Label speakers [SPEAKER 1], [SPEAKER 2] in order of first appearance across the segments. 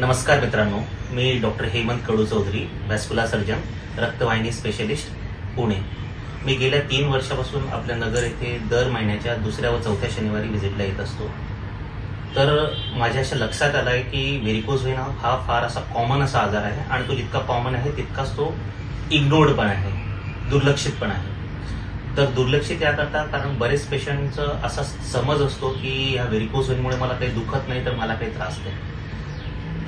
[SPEAKER 1] नमस्कार मित्रांनो मी doctor Hemant Kadu Chaudhari vascular surgeon रक्तवाहिनी specialist Pune. मी गेल्या तीन वर्षापासून आपल्या नगर येथे दर महिन्याच्या दुसऱ्या व चौथ्या शनिवारी व्हिजिटला येत असतो. तर माझ्या अशा लक्षात आलं आहे की व्हेरिकोज व्हेन हा फार असा कॉमन असा आजार आहे आणि तो जितका कॉमन आहे तितकाच तो इग्नोर्ड पण आहे दुर्लक्षित पण आहे. तर दुर्लक्षित याकरता कारण बरेच पेशंटचं असा समज असतो की ह्या व्हेरिकोज वेनमुळे मला काही दुखत नाही तर मला काही त्रास नाही.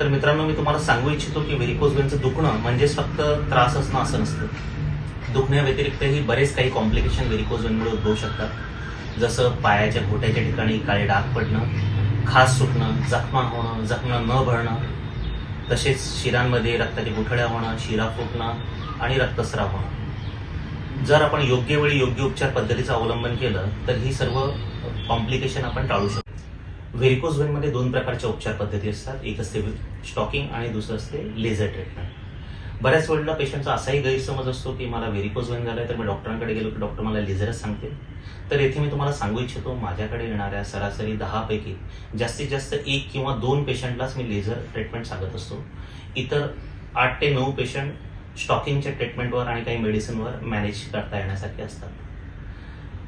[SPEAKER 1] तर मित्रांनो मी तुम्हाला सांगू इच्छितो की व्हेरिकोज वेनचं दुखणं म्हणजेच फक्त त्रास असणं असं नसतं. दुखण्याव्यतिरिक्तही बरेच काही कॉम्प्लिकेशन व्हेरिकोज वेनमुळे उद्भवू शकतात. जसं पायाच्या घोट्याच्या ठिकाणी काळे डाग पडणं खास सुटणं जखमा होणं जखमा न भरणं तसेच शिरांमध्ये रक्ताच्या गुठळ्या होणं शिरा फुटणं आणि रक्तस्राव होणं. जर आपण योग्य वेळी योग्य उपचार पद्धतीचा अवलंबन केलं तर ही सर्व कॉम्प्लिकेशन आपण टाळू शकतो. व्हेरिकोज वेनमध्ये दोन प्रकारच्या उपचार पद्धती असतात. एक असते स्टॉकिंग आणि दुसरं असते लेझर ट्रीटमेंट. बऱ्याच वेळेला पेशंटचा असाही गैरसमज असतो की मला व्हेरिकोज वेन झालाय तर मी डॉक्टरांकडे गेलो की डॉक्टर मला लेझरच सांगते तर येथे मी तुम्हाला सांगू इच्छितो माझ्याकडे येणाऱ्या सरासरी दहापैकी जास्तीत जास्त एक किंवा दोन पेशंटलाच मी लेझर ट्रीटमेंट सांगत असतो. इतर आठ ते नऊ पेशंट स्टॉकिंगच्या ट्रीटमेंटवर आणि काही मेडिसिनवर मॅनेज करता येण्यासारखे असतात.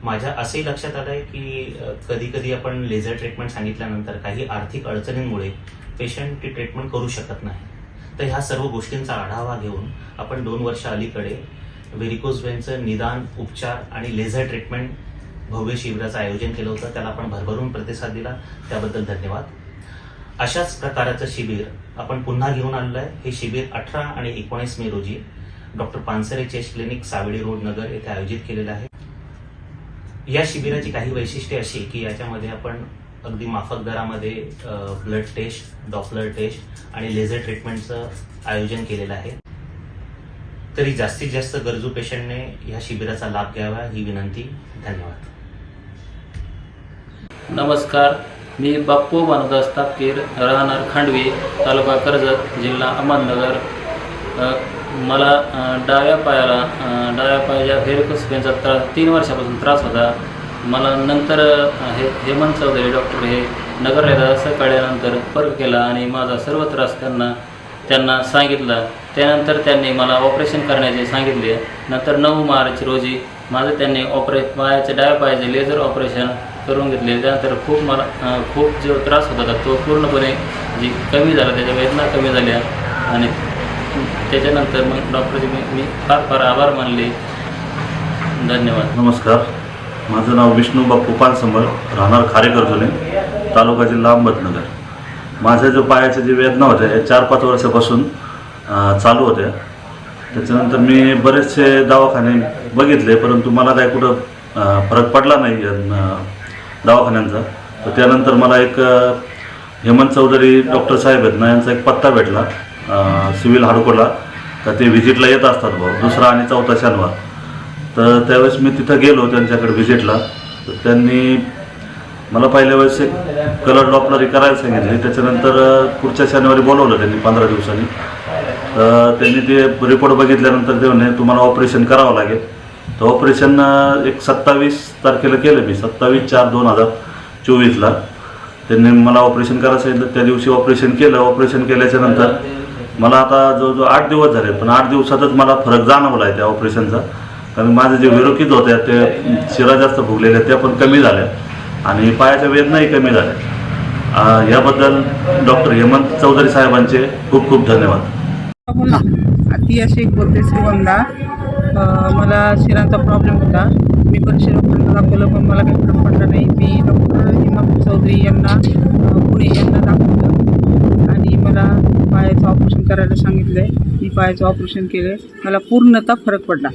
[SPEAKER 1] माझ्या असंही लक्षात आलंय की कधी कधी आपण लेझर ट्रीटमेंट सांगितल्यानंतर काही आर्थिक अडचणींमुळे पेशंट ती ट्रीटमेंट करू शकत नाही. तर ह्या सर्व गोष्टींचा आढावा घेऊन आपण दोन वर्ष अलीकडे व्हेरिकोज वेनचं निदान उपचार आणि लेझर ट्रीटमेंट भव्य शिबिराचं आयोजन केलं होतं. त्याला आपण भरभरून प्रतिसाद दिला. त्याबद्दल धन्यवाद. अशाच प्रकारचं शिबिर आपण पुन्हा घेऊन आलेलं आहे. हे शिबिर अठरा आणि एकोणीस मे रोजी doctor Pansare chest clinic Savedi road Nagar येथे आयोजित केलेलं आहे. या शिबिराची काही वैशिष्ट्ये अशी की याच्यामध्ये आपण अगदी माफक दरामध्ये ब्लड टेस्ट डॉपलर टेस्ट आणि लेझर ट्रीटमेंटचं आयोजन केलेलं आहे. तरी जास्तीत जास्त गरजू पेशंटने या शिबिराचा लाभ घ्यावा ही विनंती. धन्यवाद.
[SPEAKER 2] नमस्कार. मी बाप्पू मानदास तापकीर राहणार खांडवी तालुका कर्जत जिल्हा अहमदनगर. मला डाव्या पायाला डाव्या पायाच्या व्हेरिकोस पेनचा त्रास तीन वर्षापासून त्रास होता. मला नंतर हे हेमंत चौधरी डॉक्टर हे नगर येतात कळल्यानंतर नंतर फरक केला आणि माझा सर्व त्रास त्यांना त्यांना सांगितला. त्यानंतर त्यांनी मला ऑपरेशन करण्याचे सांगितले. नंतर नऊ मार्च रोजी माझं त्यांनी ऑपरे पायाचे डाव्या पायाचे लेझर ऑपरेशन करून घेतले. त्यानंतर खूप मला खूप जो त्रास होता तो पूर्णपणे जी कमी झाला त्याच्या वेदना कमी झाल्या आणि त्याच्यानंतर मग डॉक्टरचे मी मी फार फार आभार मानले. धन्यवाद.
[SPEAKER 3] नमस्कार. माझं नाव विष्णू बाप्पू पानसंबळ राहणार खारेकरजोले तालुका जिल्हा अहमदनगर. माझ्या जो पायाच्या जे वेदना होत्या हे चार पाच वर्षापासून चालू होत्या. त्याच्यानंतर मी बरेचसे दवाखाने बघितले परंतु मला काही कुठं फरक पडला नाही दवाखान्यांचा. तर त्यानंतर मला एक हेमंत चौधरी डॉक्टर साहेब आहेत ना यांचा एक पत्ता भेटला. सिव्हिल हाडकोला तर ते व्हिजिटला येत असतात भाऊ. दुसरा आणि चौथा शनिवार. तर त्यावेळेस मी तिथं गेलो त्यांच्याकडे व्हिजिटला तर त्यांनी मला पहिल्या वेळेस एक कलर डॉपलरी करायला सांगितली. त्याच्यानंतर पुढच्या शनिवारी बोलवलं त्यांनी पंधरा दिवसांनी. तर त्यांनी ते रिपोर्ट बघितल्यानंतर ते म्हणे तुम्हाला ऑपरेशन करावं लागेल. तर ऑपरेशन एक सत्तावीस तारखेला केलं मी. सत्तावीस चार दोन हजार चोवीसला. त्यांनी मला ऑपरेशन करायला सांगितलं. त्या दिवशी ऑपरेशन केलं. ऑपरेशन केल्याच्यानंतर मला आता जवळजवळ आठ दिवस झाले पण आठ दिवसातच मला फरक जाणवला आहे त्या ऑपरेशनचा. कारण माझे जे विरोकीत होत्या ते शिरा जास्त फुगलेल्या त्या पण कमी झाल्या. आणि पायाच्या वेदनाही कमी झाल्या. याबद्दल डॉक्टर हेमंत चौधरी साहेबांचे खूप खूप धन्यवाद.
[SPEAKER 4] हो आतिया शेख बोलते श्रीगोंदा मला शिरांचा प्रॉब्लेम होता. मी पण डॉक्टरांना दाखवलं पण मला काही फरक पडला नाही. मी डॉक्टर हेमंत चौधरी यांना अं, पुणे यांना दाखवलं आणि मला पायाचं ऑपरेशन करायला सांगितलं आहे मी पायाचं ऑपरेशन केलं मला पूर्णतः फरक पडला.